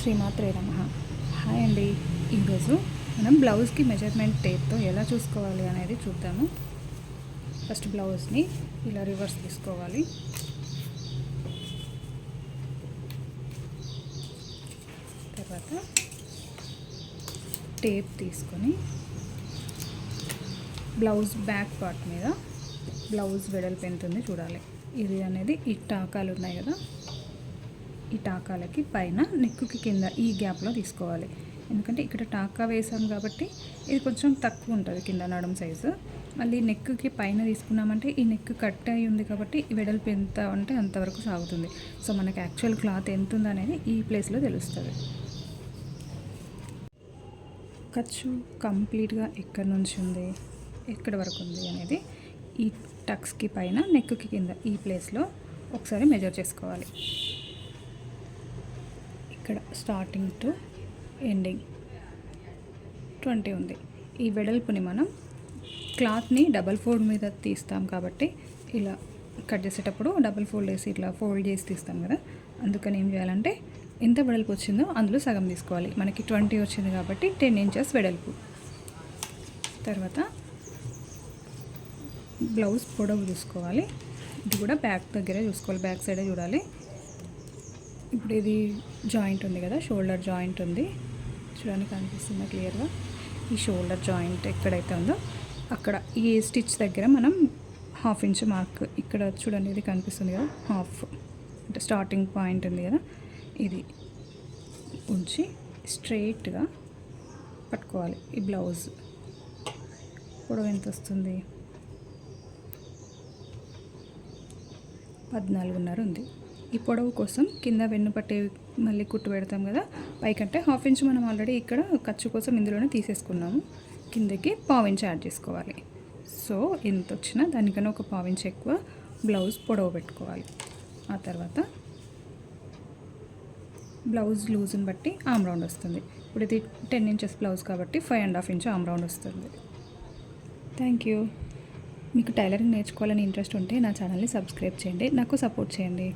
శ్రీమాత్రే నమ. హాయ్ అండి. ఈరోజు మనం బ్లౌజ్కి మెజర్మెంట్ టేప్తో ఎలా చూసుకోవాలి అనేది చూద్దాము. ఫస్ట్ బ్లౌజ్ని ఇలా రివర్స్ తీసుకోవాలి. తర్వాత టేప్ తీసుకొని బ్లౌజ్ బ్యాక్ పార్ట్ మీద బ్లౌజ్ వెడల్పు ఎంత ఉంది చూడాలి. ఇది అనేది ఈ టాకాలు ఉన్నాయి కదా. ఈ టాకాలకి పైన నెక్కుకి కింద ఈ గ్యాప్లో తీసుకోవాలి. ఎందుకంటే ఇక్కడ టాకా వేసాం కాబట్టి ఇది కొంచెం తక్కువ ఉంటుంది కింద నడుం సైజు. మళ్ళీ నెక్కి పైన తీసుకున్నామంటే ఈ నెక్ కట్ అయి ఉంది కాబట్టి ఈ వెడల్పు ఎంత అంటే అంతవరకు సాగుతుంది. సో మనకి యాక్చువల్ క్లాత్ ఎంత ఉందనేది ఈ ప్లేస్లో తెలుస్తుంది. ఖర్చు కంప్లీట్గా ఎక్కడి నుంచి ఉంది? ఎక్కడి వరకు ఉంది అనేది ఈ టక్స్కి పైన నెక్కి కింద ఈ ప్లేస్లో ఒకసారి మెజర్ చేసుకోవాలి. ఇక్కడ స్టార్టింగ్ టు ఎండింగ్ ట్వంటీ ఉంది. ఈ వెడల్పుని మనం క్లాత్ని డబల్ ఫోల్డ్ మీద తీస్తాం కాబట్టి ఇలా కట్ చేసేటప్పుడు డబల్ ఫోల్డ్ వేసి ఇట్లా ఫోల్డ్ చేసి తీస్తాం కదా. అందుకని ఏం చేయాలంటే ఎంత వెడల్పు వచ్చిందో అందులో సగం తీసుకోవాలి. మనకి ట్వంటీ వచ్చింది కాబట్టి టెన్ ఇంచెస్ వెడల్పు. తర్వాత బ్లౌజ్ పొడవు చూసుకోవాలి. ఇది కూడా బ్యాక్ దగ్గరే చూసుకోవాలి. బ్యాక్ సైడే చూడాలి. ఇప్పుడు ఇది జాయింట్ ఉంది కదా షోల్డర్ జాయింట్ ఉంది. చూడడానికి కనిపిస్తుందా క్లియర్గా? ఈ షోల్డర్ జాయింట్ ఎక్కడైతే ఉందో అక్కడ ఈ స్టిచ్ దగ్గర మనం హాఫ్ ఇంచ్ మార్క్ ఇక్కడ చూడండి ఇది కనిపిస్తుంది కదా హాఫ్ అంటే స్టార్టింగ్ పాయింట్ ఉంది కదా ఇది ఉంచి స్ట్రైట్గా పట్టుకోవాలి ఈ బ్లౌజ్. పొడవు ఎంత వస్తుంది? పద్నాలుగున్నర ఉంది. ఈ పొడవు కోసం కింద వెన్ను పట్టే మళ్ళీ కుట్టు పెడతాం కదా. పైకంటే హాఫ్ ఇంచ్ మనం ఆల్రెడీ ఇక్కడ ఖర్చు కోసం ఇందులోనే తీసేసుకున్నాము. కిందకి పావు ఇంచ్ యాడ్ చేసుకోవాలి. సో ఎంత వచ్చినా దానికన్నా ఒక పావు ఇంచ్ ఎక్కువ బ్లౌజ్ పొడవు పెట్టుకోవాలి. ఆ తర్వాత బ్లౌజ్ లూజ్ని బట్టి ఆమ్ రౌండ్ వస్తుంది. ఇప్పుడు ఇది టెన్ ఇంచెస్ బ్లౌజ్ కాబట్టి five and half inch arm round వస్తుంది. Thank you. మీకు టైలరింగ్ నేర్చుకోవాలని ఇంట్రెస్ట్ ఉంటే నా ఛానల్ని సబ్స్క్రైబ్ చేయండి. నాకు సపోర్ట్ చేయండి.